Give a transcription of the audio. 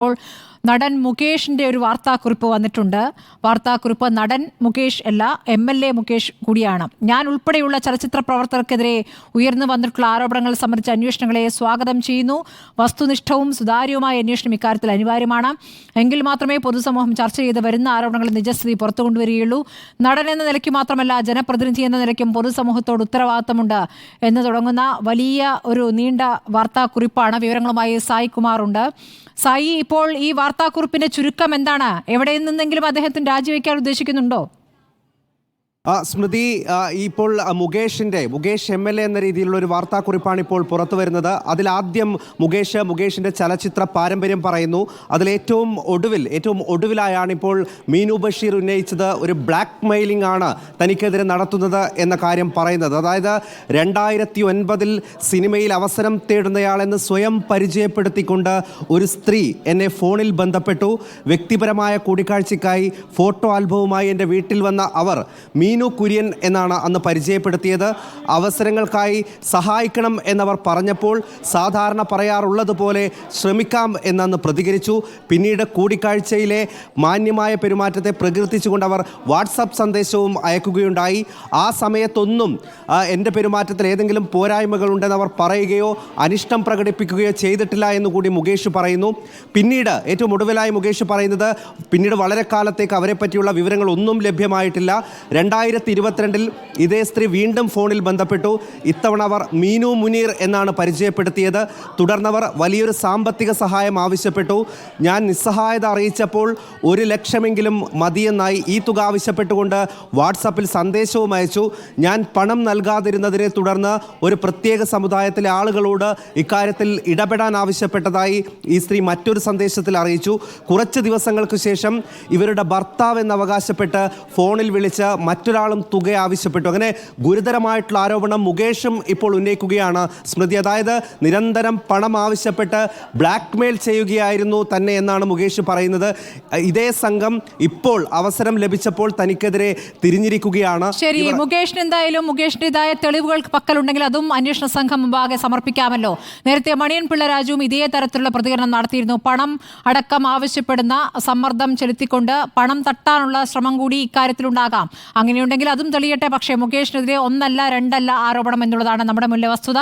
ഇപ്പോൾ നടൻ മുകേഷിന്റെ ഒരു വാർത്താക്കുറിപ്പ് വന്നിട്ടുണ്ട്. വാർത്താക്കുറിപ്പ് നടൻ മുകേഷ് അല്ല എം എൽ എ മുകേഷ് കൂടിയാണ്. ഞാൻ ഉൾപ്പെടെയുള്ള ചലച്ചിത്ര പ്രവർത്തകർക്കെതിരെ ഉയർന്നു വന്നിട്ടുള്ള ആരോപണങ്ങൾ സംബന്ധിച്ച അന്വേഷണങ്ങളെ സ്വാഗതം ചെയ്യുന്നു. വസ്തുനിഷ്ഠവും സുതാര്യവുമായ അന്വേഷണം ഇക്കാര്യത്തിൽ അനിവാര്യമാണ്. എങ്കിൽ മാത്രമേ പൊതുസമൂഹം ചർച്ച ചെയ്ത് വരുന്ന ആരോപണങ്ങൾ നിജസ്ഥിതി പുറത്തു കൊണ്ടുവരികയുള്ളൂ നടൻ എന്ന നിലയ്ക്ക് മാത്രമല്ല ജനപ്രതിനിധി എന്ന നിലയ്ക്കും പൊതുസമൂഹത്തോട് ഉത്തരവാദിത്തമുണ്ട് എന്ന് തുടങ്ങുന്ന വലിയ ഒരു നീണ്ട വാർത്താക്കുറിപ്പാണ് വിവരങ്ങളുമായി സായി കുമാറുണ്ട് സായി ഇപ്പോൾ ഈ വാർത്താക്കുറിപ്പിന്റെ ചുരുക്കം എന്താണ്? എവിടെ നിന്നെങ്കിലും അദ്ദേഹത്തിന് രാജിവെക്കാൻ ഉദ്ദേശിക്കുന്നുണ്ടോ? സ്മൃതി ഇപ്പോൾ മുകേഷിന്റെ മുകേഷ് എം എൽ എ എന്ന രീതിയിലുള്ള ഒരു വാർത്താക്കുറിപ്പാണ് ഇപ്പോൾ പുറത്തു വരുന്നത്. അതിലാദ്യം മുകേഷ് മുകേഷിന്റെ ചലച്ചിത്ര പാരമ്പര്യം പറയുന്നു. അതിലേറ്റവും ഒടുവിൽ ഏറ്റവും ഒടുവിലായാണ് ഇപ്പോൾ മീനു ബഷീർ ഉന്നയിച്ചത് ഒരു ബ്ലാക്ക് മെയിലിംഗ് ആണ് തനിക്കെതിരെ നടത്തുന്നത് എന്ന കാര്യം പറയുന്നത്. അതായത് രണ്ടായിരത്തി ഒൻപതിൽ സിനിമയിൽ അവസരം തേടുന്നയാളെന്ന് സ്വയം പരിചയപ്പെടുത്തിക്കൊണ്ട് ഒരു സ്ത്രീ എന്നെ ഫോണിൽ ബന്ധപ്പെട്ടു. വ്യക്തിപരമായ കൂടിക്കാഴ്ചയ്ക്കായി ഫോട്ടോ ആൽബവുമായി എന്റെ വീട്ടിൽ വന്ന അവർ മീനു കുര്യൻ എന്നാണ് അന്ന് പരിചയപ്പെടുത്തിയത്. അവസരങ്ങൾക്കായി സഹായിക്കണം എന്നവർ പറഞ്ഞപ്പോൾ സാധാരണ പറയാറുള്ളതുപോലെ ശ്രമിക്കാം എന്നന്ന് പ്രതികരിച്ചു. പിന്നീട് കൂടിക്കാഴ്ചയിലെ മാന്യമായ പെരുമാറ്റത്തെ പ്രകീർത്തിച്ചുകൊണ്ട് അവർ വാട്സപ്പ് സന്ദേശവും അയക്കുകയുണ്ടായി. ആ സമയത്തൊന്നും എന്റെ പെരുമാറ്റത്തിൽ ഏതെങ്കിലും പോരായ്മകളുണ്ടെന്ന് അവർ പറയുകയോ അനിഷ്ടം പ്രകടിപ്പിക്കുകയോ ചെയ്തിട്ടില്ല എന്നുകൂടി മുകേഷ് പറയുന്നു. പിന്നീട് ഏറ്റവും ഒടുവിലായി മുകേഷ് പറയുന്നത് പിന്നീട് വളരെ കാലത്തേക്ക് അവരെ പറ്റിയുള്ള വിവരങ്ങൾ ഒന്നും ലഭ്യമായിട്ടില്ല. രണ്ടായിരത്തി ഇരുപത്തിരണ്ടിൽ ഇതേ സ്ത്രീ വീണ്ടും ഫോണിൽ ബന്ധപ്പെട്ടു. ഇത്തവണ അവർ മീനു മുനീർ എന്നാണ് പരിചയപ്പെടുത്തിയത്. തുടർന്നവർ വലിയൊരു സാമ്പത്തിക സഹായം ആവശ്യപ്പെട്ടു. ഞാൻ നിസ്സഹായത അറിയിച്ചപ്പോൾ ഒരു ലക്ഷമെങ്കിലും മതിയെന്നായി ഈ തുക ആവശ്യപ്പെട്ടുകൊണ്ട് വാട്സാപ്പിൽ സന്ദേശവും അയച്ചു. ഞാൻ പണം നൽകാതിരുന്നതിനെ തുടർന്ന് ഒരു പ്രത്യേക സമുദായത്തിലെ ആളുകളോട് ഇക്കാര്യത്തിൽ ഇടപെടാൻ ആവശ്യപ്പെട്ടതായി ഈ സ്ത്രീ മറ്റൊരു സന്ദേശത്തിൽ അറിയിച്ചു. കുറച്ച് ദിവസങ്ങൾക്ക് ശേഷം ഇവരുടെ ഭർത്താവ് എന്നവകാശപ്പെട്ട് ഫോണിൽ വിളിച്ച് മറ്റൊരാളും തുക ആവശ്യപ്പെട്ടു. അങ്ങനെ ഗുരുതരമായിട്ടുള്ള ആരോപണം മുകേഷും ഇപ്പോൾ ഉന്നയിക്കുകയാണ് സ്മൃതി. അതായത് നിരന്തരം പണം ആവശ്യപ്പെട്ട് ബ്ലാക്ക് മെയിൽ ചെയ്യുകയായിരുന്നു തന്നെ എന്നാണ് മുകേഷ് പറയുന്നത്. ഇതേ സംഘം ഇപ്പോൾ അവസരം ലഭിച്ചപ്പോൾ തനിക്കെതിരെ തിരിഞ്ഞിരിക്കുകയാണ്. ശരി മുകേഷിന് എന്തായാലും മുകേഷിന്റെതായ തെളിവുകൾ പക്കലുണ്ടെങ്കിൽ അതും അന്വേഷണ സംഘം മുമ്പാകെ സമർപ്പിക്കാമല്ലോ. നേരത്തെ മണിയൻ പിള്ള രാജുവും ഇതേ തരത്തിലുള്ള പ്രതികരണം നടത്തിയിരുന്നു. പണം അടക്കം ആവശ്യപ്പെടുന്ന സമ്മർദ്ദം ചെലുത്തിക്കൊണ്ട് പണം തട്ടാനുള്ള ശ്രമം കൂടി ഇക്കാര്യത്തിലുണ്ടാകാം. അങ്ങനെയുണ്ടെങ്കിൽ അതും തെളിയട്ടെ. പക്ഷേ മുകേഷിനെതിരെ ഒന്നല്ല രണ്ടല്ല ആരോപണം എന്നുള്ളതാണ് നമ്മുടെ മുന്നിലെ വസ്തുത.